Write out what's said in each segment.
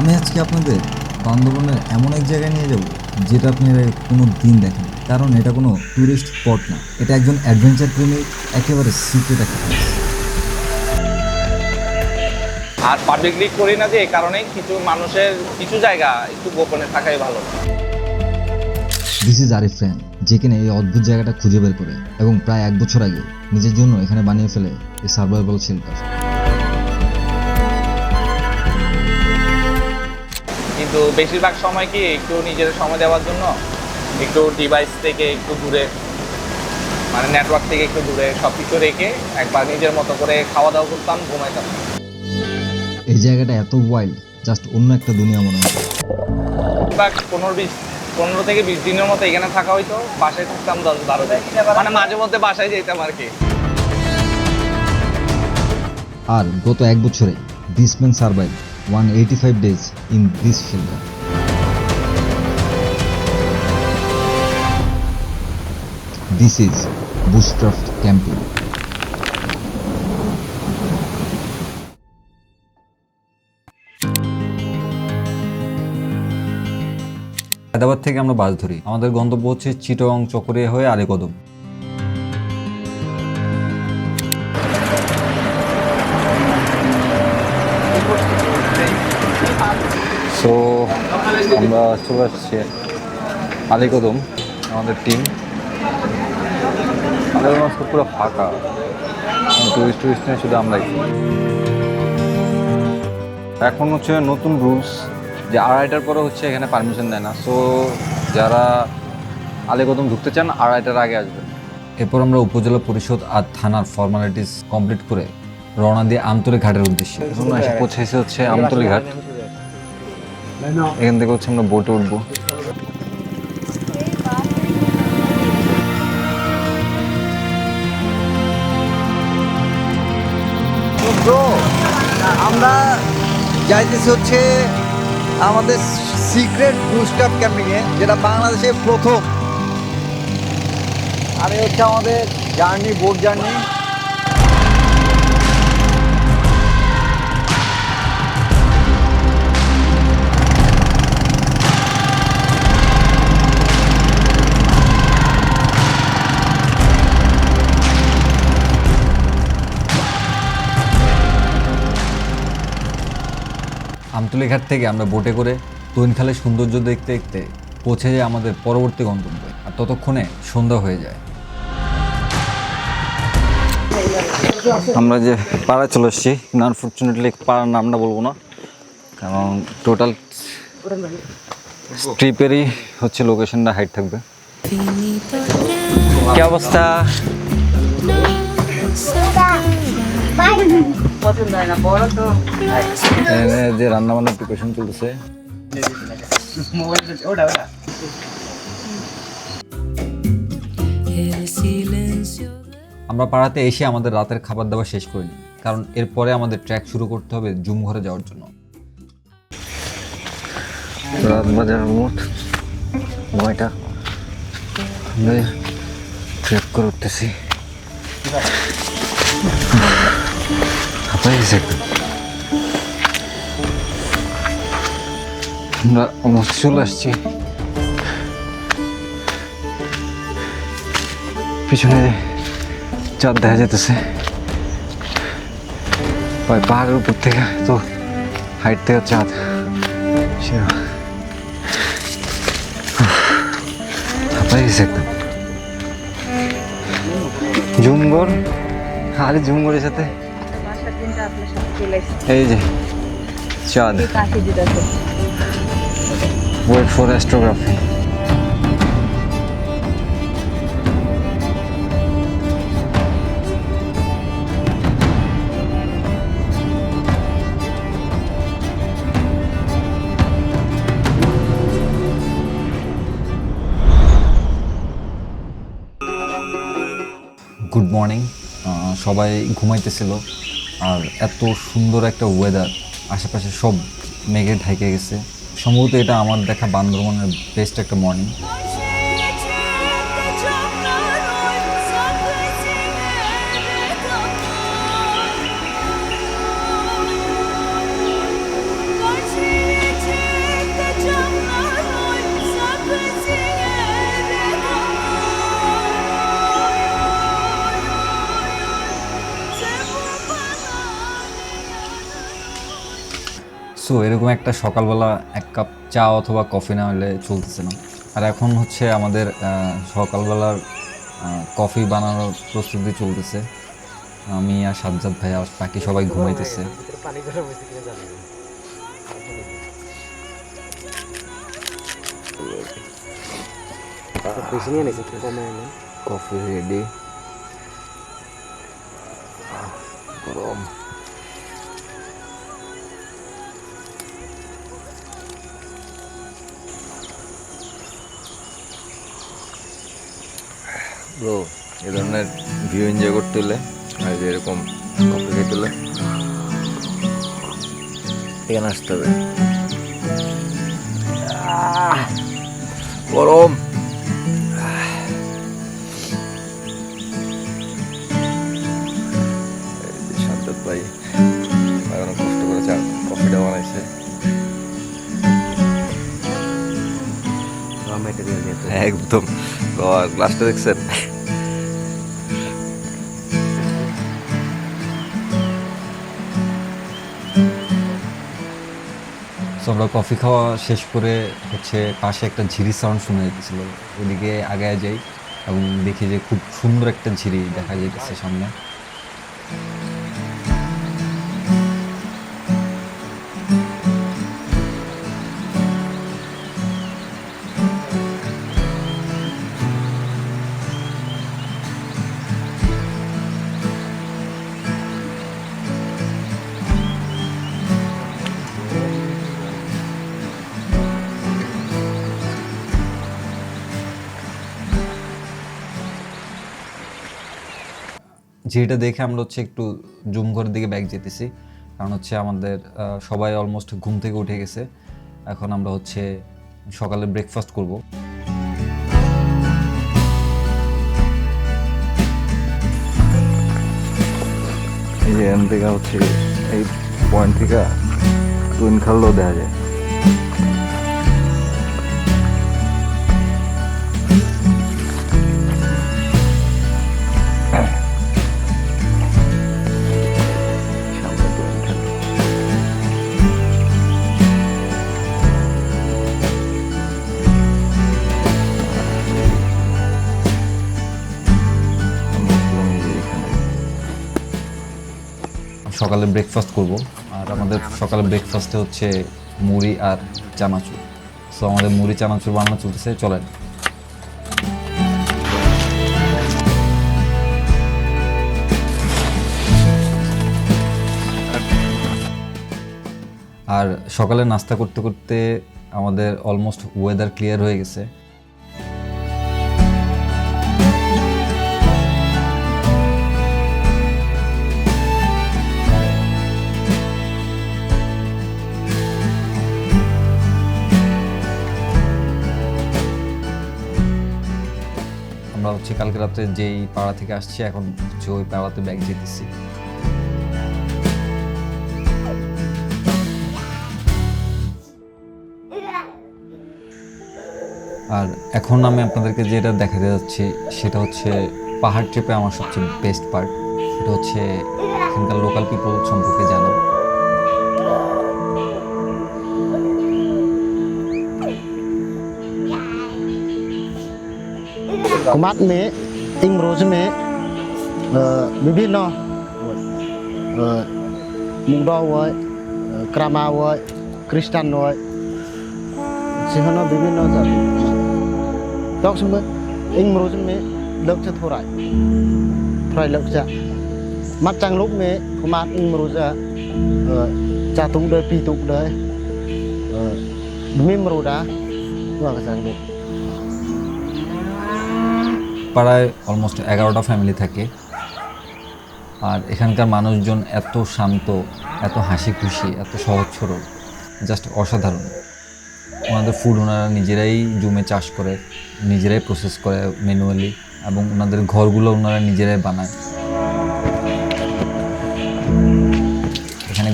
আমি আজকে আপনাদের বান্দরবনের এমন এক জায়গায় নিয়ে যাব যেটা আপনারা কোনো দিন দেখেন কারণ এটা কোনো ট্যুরিস্ট স্পট না। এটা একজন অ্যাডভেঞ্চার প্রেমিক একেবারে সিক্রেট একটা place। আর পাবলিকলি করি না যে এই কারণেই কিছু মানুষের কিছু জায়গা একটু গোপনে থাকাই ভালো। দিস ইজ আরিফ ফ্রেন্ড যে কিনা এই অদ্ভুত জায়গাটা খুঁজে বের করে এবং প্রায় এক বছর আগে নিজের জন্য এখানে বানিয়ে ফেলে এই সার্ভাইভাল শেল্টার বেশিরভাগ সময় কি একটু নিজের সময় দেওয়ার জন্য? একটু ডিভাইস থেকে একটু দূরে মানে নেটওয়ার্ক থেকে একটু দূরে সব কিছু রেখে একবার নিজের মতো করে খাওয়া দাওয়া করতাম ঘুমাইতাম। এই জায়গাটা এত ওয়াইল্ড জাস্ট অন্য একটা দুনিয়া মনে হয়। বা পনেরো বিশ পনেরো থেকে বিশ দিনের মতো এখানে থাকা হইতো বাসায় থাকতাম দশ বারো দিন। মানে মাঝে মধ্যে বাসায় যেতাম আর কি। আর গত এক বছরে this survive one eighty five days in this shelter this is bushcraft camping Hyderabad থেকে আমরা বাস ধরি। আমাদের গন্তব্য হচ্ছে চিটং চকরিয়া হয়ে আরেকদম সো আমরা চলে আসছি আলিকদম আমাদের টিম আলিকদম আজকে পুরো ফাঁকা। টুরিস্ট টুরিস্ট নিয়ে শুধু আমরাই। এখন হচ্ছে নতুন রুলস যে আড়াইটার পরে হচ্ছে এখানে পারমিশন দেয় না। সো যারা আলেকদম ঢুকতে চান আড়াইটার আগে আসবেন। এরপর আমরা উপজেলা পরিষদ আর থানার ফর্মালিটিস কমপ্লিট করে রওনা দিয়ে আমতলী ঘাটের উদ্দেশ্যে। এখন এসে পৌঁছেছে হচ্ছে আমতলী ঘাট। এখান থেকে হচ্ছে আমরা বোটে উঠবো। আমরা যাইতেছি হচ্ছে আমাদের সিক্রেট বুস্টাপ ক্যাম্পিংয়ে যেটা বাংলাদেশে প্রথম। আর হচ্ছে আমাদের জার্নি বোট জার্নি আমতলী থেকে আমরা বোটে করে তৈনখালের সৌন্দর্য দেখতে দেখতে পৌঁছে যায় আমাদের পরবর্তী গন্তব্যে। আর ততক্ষণে সন্ধ্যা হয়ে যায়। আমরা যে পাড়ায় চলে এসেছি আনফর্চুনেটলি পাড়ার নামটা বলব না কারণ টোটাল স্ট্রিপেরই হচ্ছে লোকেশনটা হাইট থাকবে। কি অবস্থা? যে রান্না বান্নার প্রিপারেশন চলতেছে. আমরা পাড়াতে এসে আমাদের রাতের খাবার দাবার শেষ করিনি কারণ এরপরে আমাদের ট্র্যাক শুরু করতে হবে জুম ঘরে যাওয়ার জন্য। রাত বাজার মোট নয়টা। ট্রেক করে উঠতেছি। হাঁপাই গেছে একদম আমরা অলমোস্ট চলে আসছি পিছনে চাঁদ দেখা যেতেছে ওই পাহাড়ের উপর থেকে তো হাইট থেকে চাঁদ সে হাঁপাই গেছে একদম জুমগর আরে জুমগরের সাথে বাসার দিনটা আপনার সাথে চলে এসেছে। এই যে চাঁদ কাছে wait for astrography good morning সবাই ঘুমাইতেছিল। আর এত সুন্দর একটা ওয়েদার আশেপাশে সব মেঘে ঢেকে গেছে। সম্ভবত এটা আমার দেখা বান্দরবনের বেস্ট একটা মর্নিং সো এরকম একটা সকালবেলা এক কাপ চা অথবা কফি না হলে চলতেছে না। আর এখন হচ্ছে আমাদের সকালবেলার কফি বানানোর প্রস্তুতি চলতেছে। আমি আর সাজ্জাদ ভাই আর বাকি সবাই ঘুমাইতেছে। Coffee ready. গরম। ব্রো এ ধরনের ভিউ এনজয় করতে হলে আর এরকম কফি খেতে হলে এখানে আসতে হবে। গরম। ভাই অনেক কষ্ট করে চা কফিটা বানাইছে। একদম। গ্লাসটা দেখছেন? সো আমরা কফি খাওয়া শেষ করে হচ্ছে পাশে একটা ঝিরি সাউন্ড শুনে যেতেছিল ওদিকে আগায় যাই এবং দেখি যে খুব সুন্দর একটা ঝিরি দেখা যেতেছে সামনে। ঝিরিটা দেখে আমরা হচ্ছে একটু জুম ঘরের দিকে ব্যাগ যেতেছি। কারণ হচ্ছে আমাদের সবাই অলমোস্ট ঘুম থেকে উঠে গেছে। এখন আমরা হচ্ছে সকালে ব্রেকফাস্ট করব। এই যে থেকে হচ্ছে এই পয়েন্ট থেকে টুইন খালও দেখা যায়। সকালে ব্রেকফাস্ট করব। আর আমাদের সকালে ব্রেকফাস্টে হচ্ছে মুড়ি আর চানাচুর। সো আমাদের মুড়ি, চানাচুর বানানো চলতেছে, চলেন। আর সকালে নাস্তা করতে করতে আমাদের অলমোস্ট ওয়েদার ক্লিয়ার হয়ে গেছে। হচ্ছে, কালকে রাত্রে যেই পাড়া থেকে আসছি, এখন হচ্ছে ওই পাড়াতে ব্যাগ যেতেছি আর এখন আমি আপনাদেরকে যেটা দেখাতে যাচ্ছি, সেটা হচ্ছে পাহাড় ট্রিপে আমার সবচেয়ে বেস্ট পার্ট সেটা হচ্ছে এখানকার লোকাল পিপল সম্পর্কে জানা। కుమార్ మే ఇంగ్ రోజు మే విభిన్న মুগদ হয় ক্রামা হয় খ্রিস্টান হয় সেখানে বিভিন্ন জাতি দক সঙ্গে ইং মরুজন মে লোকচা থোরাই থ্রাই লোকচা মাত চাং লোক মে কুমার ইং মরুজা চা তুক দে পি তুক দে মিম রোডা ওয়া চাং লোক পাড়ায় অলমোস্ট এগারোটা ফ্যামিলি থাকে। আর এখানকার মানুষজন এত শান্ত, এত হাসি খুশি এত সহজ সরল জাস্ট অসাধারণ। ওনাদের ফুড ওনারা নিজেরাই জুমে চাষ করে, নিজেরাই প্রসেস করে ম্যানুয়ালি এবং ওনাদের ঘরগুলো ওনারা নিজেরাই বানায়।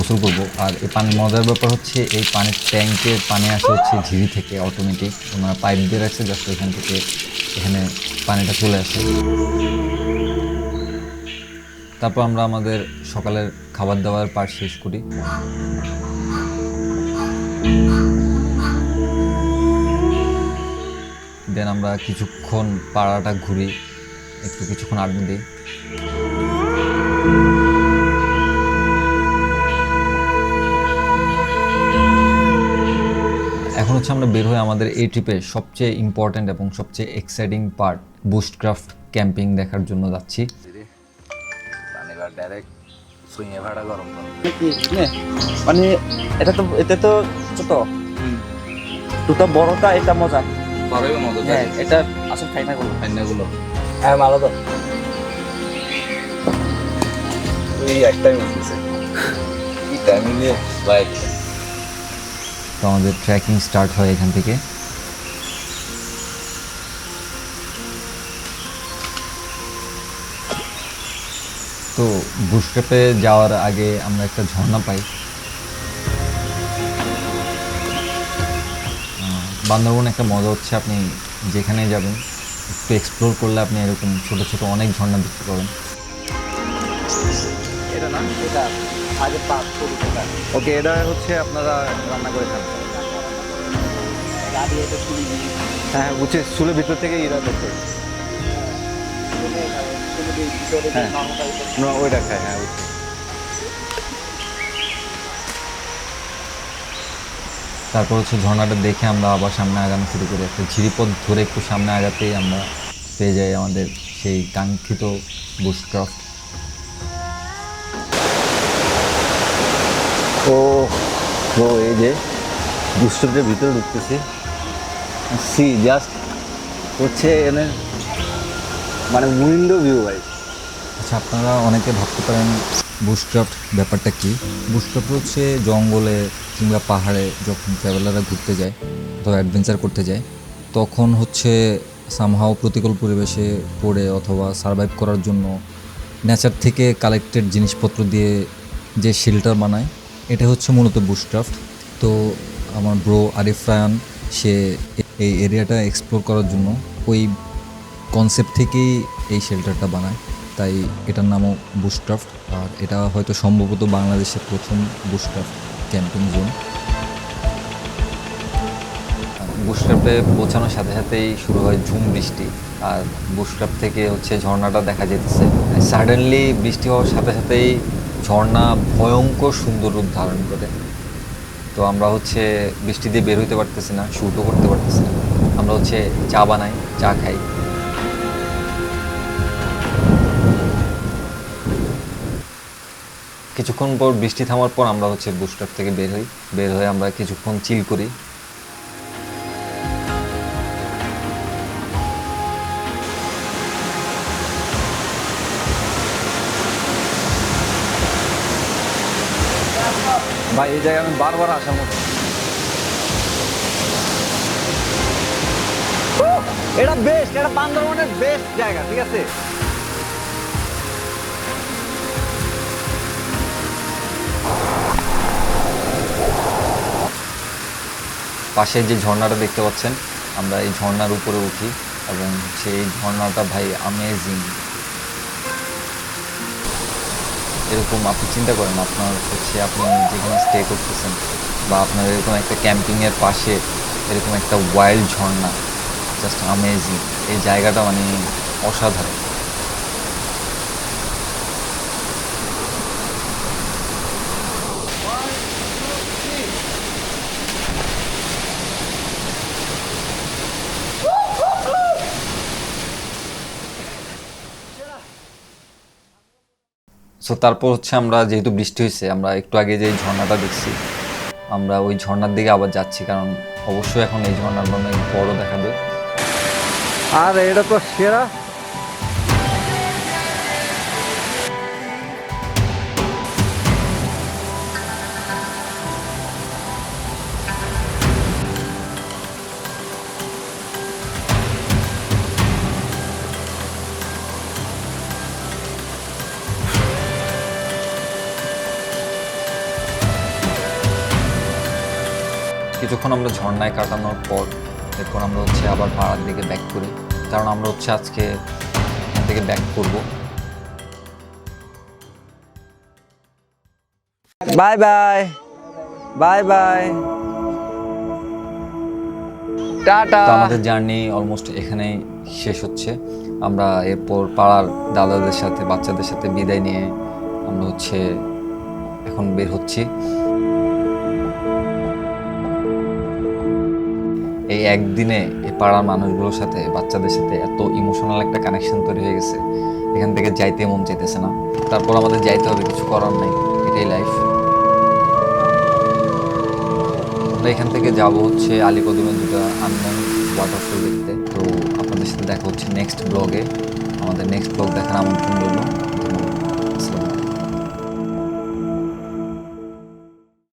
গোসল করব। আর এই পানির মজার ব্যাপার হচ্ছে, এই পানির ট্যাঙ্কের পানি আসে হচ্ছে ঝিরি থেকে অটোমেটিক ওনারা পাইপ দিয়ে রাখছে জাস্ট এখান থেকে এখানে পানিটা চলে আসে। তারপর আমরা আমাদের সকালের খাবার দাবার পাঠ শেষ করি। দেন আমরা কিছুক্ষণ পাড়াটা ঘুরি, একটু কিছুক্ষণ আড্ডা দিই। হচ্ছে আমরা বের হয়ে আমাদের এই ট্রিপে সবচেয়ে ইম্পর্ট্যান্ট এবং সবচেয়ে এক্সাইটিং পার্ট বুস্টক্রাফট ক্যাম্পিং দেখার জন্য যাচ্ছি। ডাইরেক্ট সুইঙে ভাড়া গরম করো। মানে এটা তো এটা তো ছোট। দুটো বড়টা এটা মজা। ভালোই মজা হ্যাঁ এটা আসল খাই না কোনো গুলো হ্যাঁ ভালো তো। এই একটাই নিয়ে বাইক তো আমাদের ট্রেকিং স্টার্ট হয় এখান থেকে। তো বুশক্যাপে যাওয়ার আগে আমরা একটা ঝর্ণা পাই। বান্দরবন একটা মজা হচ্ছে, আপনি যেখানে যাবেন, একটু এক্সপ্লোর করলে আপনি এরকম ছোট ছোট অনেক ঝর্ণা দেখতে পাবেন। এটা না? এটা আগে পাক করি ওকে এটা হচ্ছে আপনারা রান্না করে খান। হ্যাঁ হ্যাঁ বুঝছি চুলের ভিতর থেকে ইরা করতে হ্যাঁ। ওইটা খায় হ্যাঁ বুঝছি। তারপর হচ্ছে ঝর্ণাটা দেখে আমরা আবার সামনে আগানো শুরু করি। একটা ঝিরিপথ ধরে একটু সামনে আগাতেই আমরা পেয়ে যাই আমাদের সেই কাঙ্ক্ষিত বুশক্রাফট ও, এই যে বুস্টারের ভিতরে ঢুকতেছি। সি জাস্ট হচ্ছে এনে মানে উইন্ডো ভিউ ভাই। আচ্ছা আপনারা অনেকে ভাবতে পারেন বুশক্রাফট ব্যাপারটা কি? বুশক্রাফট হচ্ছে জঙ্গলে কিংবা পাহাড়ে যখন ট্রাভেলাররা ঘুরতে যায়, অথবা অ্যাডভেঞ্চার করতে যায়, তখন হচ্ছে সামহাও প্রতিকূল পরিবেশে পড়ে অথবা সারভাইভ করার জন্য নেচার থেকে কালেক্টেড জিনিসপত্র দিয়ে যে শেল্টার বানায় এটা হচ্ছে মূলত বুশক্রাফট তো আমার ব্রো আরিফ রায়ান সে এই এরিয়াটা এক্সপ্লোর করার জন্য ওই কনসেপ্ট থেকেই এই শেল্টারটা বানায়। তাই এটার নামও বুশক্রাফট আর এটা হয়তো সম্ভবত বাংলাদেশের প্রথম বুশক্রাফট ক্যাম্পিং জোন বুশক্রাফটে পৌঁছানোর সাথে সাথেই শুরু হয় ঝুম বৃষ্টি। আর বুশক্রাফট থেকে হচ্ছে ঝর্ণাটা দেখা যেতেছে সাডেনলি বৃষ্টি হওয়ার সাথে সাথেই ঝর্ণা ভয়ঙ্কর সুন্দর রূপ ধারণ করে। তো আমরা হচ্ছে বৃষ্টি দিয়ে বের হইতে পারতেছি না শ্যুটও করতে পারতেছি না। আমরা হচ্ছে চা বানাই, চা খাই। কিছুক্ষণ পর বৃষ্টি থামার পর আমরা হচ্ছে বুস্টার থেকে বের হই। বের হয়ে আমরা কিছুক্ষণ চিল করি। ভাই, এই জায়গায় আমি বারবার আসার মতো। এটা বেস্ট এটা বান্দরবনের বেস্ট জায়গা, ঠিক আছে? পাশে যে ঝর্ণাটা দেখতে পাচ্ছেন, আমরা এই ঝর্ণার উপরে উঠি এবং সেই ঝর্ণাটা ভাই আমেজিং এরকম আপনি চিন্তা করেন আপনার হচ্ছে আপনি যেখানে স্টে করতেছেন বা আপনার এরকম একটা ক্যাম্পিংয়ের পাশে এরকম একটা ওয়াইল্ড ঝর্ণা জাস্ট আমেজিং এই জায়গাটা মানে অসাধারণ। সো তারপর হচ্ছে আমরা যেহেতু বৃষ্টি হয়েছে, আমরা একটু আগে যে ঝর্ণাটা দেখছি, আমরা ওই ঝর্ণার দিকে আবার যাচ্ছি, কারণ অবশ্যই এখন এই ঝর্ণার অনেক বড় দেখাবে। আর, এটা তো সেরা। কিছুক্ষণ আমরা ঝর্ণায় কাটানোর পর এরপর আমরা হচ্ছে আবার পাড়ার দিকে ব্যাক করি। কারণ আমরা হচ্ছে আজকে এখান থেকে ব্যাক করব। Bye bye bye bye tata আমাদের জার্নি অলমোস্ট এখানেই শেষ হচ্ছে। আমরা এরপর পাড়ার দাদাদের সাথে বাচ্চাদের সাথে বিদায় নিয়ে আমরা হচ্ছে এখন বের হচ্ছি। এই একদিনে এই পাড়ার মানুষগুলোর সাথে, বাচ্চাদের সাথে এত ইমোশনাল একটা কানেকশন তৈরি হয়ে গেছে। এখান থেকে যাইতে মন চাইতেছে না। তারপর আমাদের যাইতে হবে, কিছু করার নেই। এটাই লাইফ আমরা এখান থেকে যাব হচ্ছে আলীকদমের দুটো আননোন ওয়াটারফল দেখতে। তো আপনাদের সাথে দেখা হচ্ছে নেক্সট ব্লগে আমাদের নেক্সট ব্লগ দেখার আমন্ত্রণ রইল।